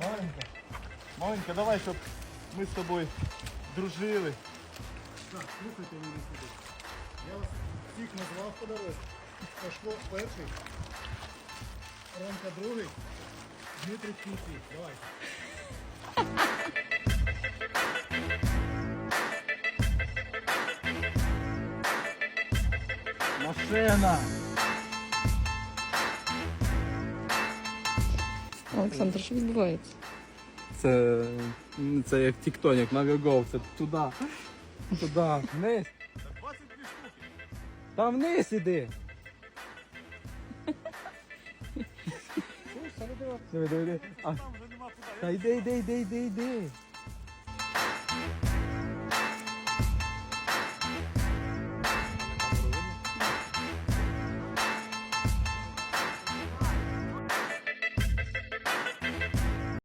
Маленька. Маленька, давай, щоб ми з тобою дружили. Так, слухайте мене сюди. Я вас всіх назвав по дорозі. Пашло перший, Ромка другий, Дмитрий кінці. Давай. Машина! Олександр, що відбувається? Це, це як тіктонік, навігов, це туди. Туди, вниз. Так 22 штуки. Там вниз іди. Та йди, йди, йди, йди, йди.